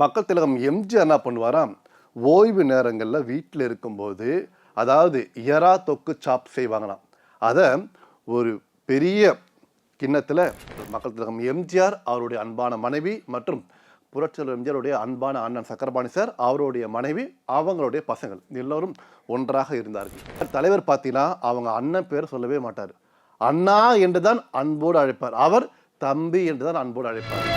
மக்கள் திலகம் எம்ஜிஆர் என்ன பண்ணுவாராம். ஓய்வு நேரங்களில் வீட்டில் இருக்கும்போது அதாவது எறா தொக்கு சாப் செய்வாங்களாம். அதை ஒரு பெரிய கிண்ணத்தில் மக்கள் திலகம் எம்ஜிஆர் அவருடைய அன்பான மனைவி மற்றும் புரட்சியாளர் எம்ஜிஆருடைய அன்பான அண்ணன் சக்கரபாணி சார் அவருடைய மனைவி அவங்களுடைய பசங்கள். எல்லோரும் ஒன்றாக இருந்தார்கள். தலைவர் பார்த்தீங்கன்னா அவங்க அண்ணன் பேர் சொல்லவே மாட்டார். அண்ணா என்று தான் அன்போடு அழைப்பார். அவர் தம்பி என்று தான் அன்போடு அழைப்பார்.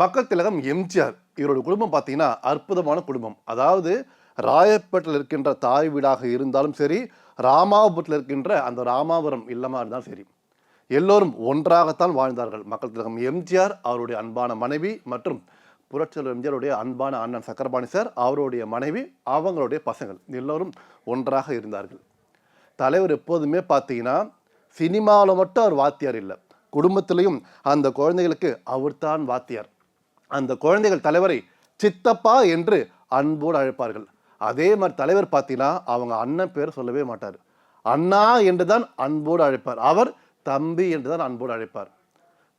மக்கள் திலகம் எம்ஜிஆர். இவரோட குடும்பம் பார்த்தீங்கன்னா அற்புதமான குடும்பம். அதாவது ராயப்பேட்டில் இருக்கின்ற தாய் வீடாக இருந்தாலும் சரி ராமாபுரத்தில் இருக்கின்ற அந்த ராமாபுரம் இல்லமாக இருந்தாலும் சரி எல்லோரும் ஒன்றாகத்தான் வாழ்ந்தார்கள். மக்கள் திலகம் எம்ஜிஆர் அவருடைய அன்பான மனைவி மற்றும் புரட்சியாளர் எம்ஜிஆருடைய அன்பான அண்ணன் சக்கரபாணி சார் அவருடைய மனைவி அவங்களுடைய பசங்கள். எல்லோரும் ஒன்றாக இருந்தார்கள். தலைவர் எப்போதுமே பார்த்தீங்கன்னா சினிமாவில் மட்டும் அவர் வாத்தியார் இல்லை. குடும்பத்திலையும் அந்த குழந்தைகளுக்கு அவர்தான் வாத்தியார். அந்த குழந்தைகள் தலைவரை சித்தப்பா என்று அன்போடு அழைப்பார்கள். அதே மாதிரி தலைவர் பார்த்தீங்கன்னா அவங்க அண்ணன் பேர் சொல்லவே மாட்டார். அண்ணா என்று தான் அன்போடு அழைப்பார். அவர் தம்பி என்று தான் அன்போடு அழைப்பார்.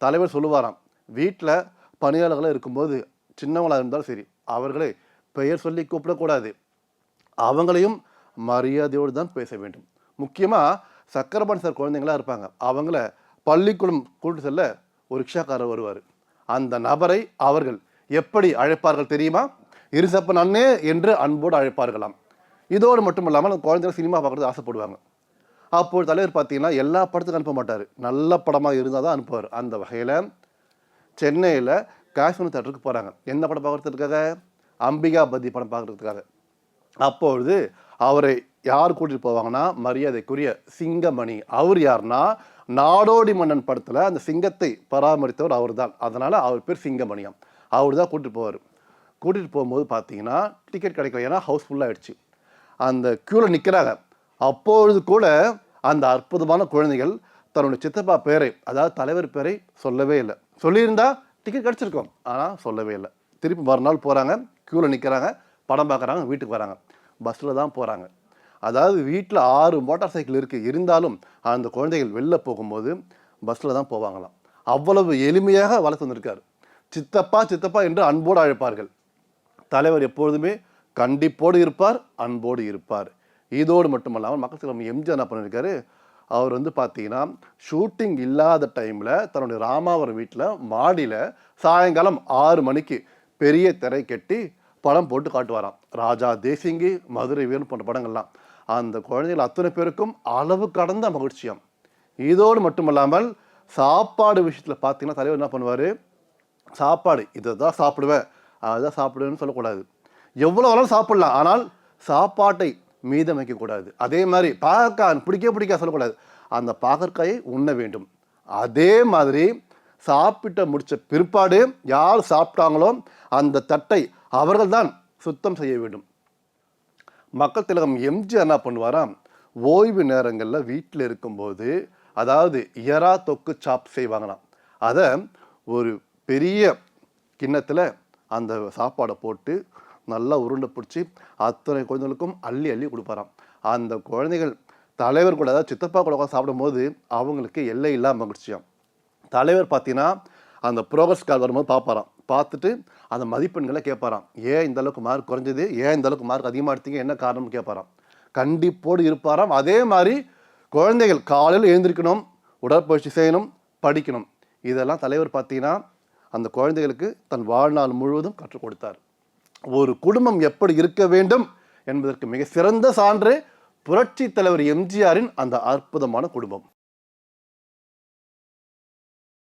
தலைவர் சொல்லுவாராம் வீட்டில் பணியாளர்களாக இருக்கும்போது சின்னவங்களாக இருந்தாலும் சரி அவர்களை பெயர் சொல்லி கூப்பிடக்கூடாது. அவங்களையும் மரியாதையோடு தான் பேச வேண்டும். முக்கியமாக சக்கரபாணி சார் குழந்தைங்களா இருப்பாங்க. அவங்கள பள்ளிக்கூடம் கூட்டு செல்ல ஒரு ரிக்ஷாக்காரர் வருவார். அந்த நபரை அவர்கள் எப்படி அழைப்பார்கள் தெரியுமா? இருசப்பன் அண்ணே என்று அன்போடு அழைப்பார்களாம். இதோடு மட்டும் இல்லாமல் குழந்தைகள் சினிமா பார்க்குறது ஆசைப்படுவாங்க. அப்போது தலைவர் பார்த்தீங்கன்னா எல்லா படத்துக்கும் அனுப்ப மாட்டார். நல்ல படமாக இருந்தால் தான் அனுப்புவார். அந்த வகையில் சென்னையில் காஷ்மீர் தேட்டருக்கு போகிறாங்க என்ன படம் பார்க்குறதுக்காக? அம்பிகாபதி படம் பார்க்குறதுக்காக. அப்பொழுது அவரை யார் கூட்டிட்டு போவாங்கன்னா மரியாதைக்குரிய சிங்கமணி. அவர் யாருன்னா நாடோடி மன்னன் படத்தில் அந்த சிங்கத்தை பராமரித்தவர் அவர் தான் அதனால் அவர் பேர் சிங்கமணியம். அவர் தான் கூட்டிகிட்டு போவார். கூட்டிகிட்டு போகும்போது பார்த்தீங்கன்னா டிக்கெட் கிடைக்கல. ஏன்னா ஹவுஸ்ஃபுல்லாக ஃபுல்லாகிடுச்சு அந்த க்யூவில் நிற்கிறாங்க அப்பொழுது கூட அந்த அற்புதமான குழந்தைகள் தன்னுடைய சித்தப்பா பேரை அதாவது தலைவர் பேரை சொல்லவே இல்லை. சொல்லியிருந்தா டிக்கெட் கிடச்சிருக்கும். ஆனால் சொல்லவே இல்லை. திருப்பி மறுநாள் போகிறாங்க க்யூவில் நிற்கிறாங்க படம் பார்க்குறாங்க வீட்டுக்கு வராங்க. பஸ்ஸில் தான் போகிறாங்க அதாவது வீட்டில் ஆறு மோட்டார் சைக்கிள் இருக்குது இருந்தாலும் அந்த குழந்தைகள் வெளில போகும்போது பஸ்ஸில் தான் போவாங்களாம். அவ்வளவு எளிமையாக வளர்த்து வந்திருக்கார். சித்தப்பா சித்தப்பா என்று அன்போடு அழைப்பார்கள். தலைவர் எப்பொழுதுமே கண்டிப்போடு இருப்பார் அன்போடு இருப்பார். இதோடு மட்டுமல்லாமல் மக்கள் செல்வம் எம்ஜிஆர் என்ன பண்ணியிருக்காரு அவர் வந்து பார்த்தீங்கன்னா ஷூட்டிங் இல்லாத டைமில் தன்னுடைய ராமாவரம் வீட்டில் மாடியில் சாயங்காலம் ஆறு மணிக்கு பெரிய திரை கட்டி படம் போட்டு காட்டுவாராம். ராஜா தேசிங்கி மதுரை வீரன் போன்ற படங்கள்லாம். அந்த குழந்தைகள் அத்தனை பேருக்கும் அளவு கடந்த மகிழ்ச்சியம். இதோடு மட்டுமல்லாமல் சாப்பாடு விஷயத்தில் பார்த்தீங்கன்னா தலைவர் என்ன பண்ணுவார்? சாப்பாடு இதை தான் சாப்பிடுவேன். அதுதான் சாப்பிடுவேன்னு சொல்லக்கூடாது. எவ்வளோ வேணாலும் சாப்பிடலாம். ஆனால் சாப்பாட்டை மீதம் வைக்கக்கூடாது. அதே மாதிரி பாகற்காய் பிடிக்க பிடிக்க சொல்லக்கூடாது. அந்த பாகற்காயை உண்ண வேண்டும். அதே மாதிரி சாப்பிட்ட முடித்த பிற்பாடு யார் சாப்பிட்டாங்களோ அந்த தட்டை அவர்கள்தான் சுத்தம் செய்ய வேண்டும். மக்கள் திலகம் எம்ஜிஆர் என்ன பண்ணுவாராம். ஓய்வு நேரங்களில் வீட்டில் இருக்கும்போது அதாவது எறா தொக்கு சாப் செய்வாங்களாம். அதை ஒரு பெரிய கிண்ணத்தில் அந்த சாப்பாடை போட்டு நல்லா உருண்டை பிடிச்சி அத்தனை குழந்தைகளுக்கும் அள்ளி அள்ளி கொடுப்பாராம். அந்த குழந்தைகள் தலைவர் கூட அதாவது சித்தப்பா கூட உட்காந்து சாப்பிடும்போது அவங்களுக்கு எல்லை இல்லாமல் மகிழ்ச்சியாம் தலைவர் பார்த்தீங்கன்னா அந்த ப்ரோக்ரஸ் கார்டு வரும்போது பார்ப்பாராம் பார்த்துட்டு அந்த மதிப்பெண்களை கேட்பாராம். ஏன் இந்த அளவுக்கு மார்க் குறைஞ்சது? ஏன் இந்த அளவுக்கு மார்க் அதிகமாக எடுத்தீங்க? என்ன காரணம்னு கேட்பாராம். கண்டிப்போடு இருப்பாராம். அதே மாதிரி குழந்தைகள் காலையில் எழுந்திருக்கணும் உடற்பயிற்சி செய்யணும் படிக்கணும். இதெல்லாம் தலைவர் பார்த்தீங்கன்னா அந்த குழந்தைகளுக்கு தன் வாழ்நாள் முழுவதும் கற்றுக் கொடுத்தார். ஒரு குடும்பம் எப்படி இருக்க வேண்டும் என்பதற்கு மிக சிறந்த சான்று புரட்சி தலைவர் எம்ஜிஆரின் அந்த அற்புதமான குடும்பம்.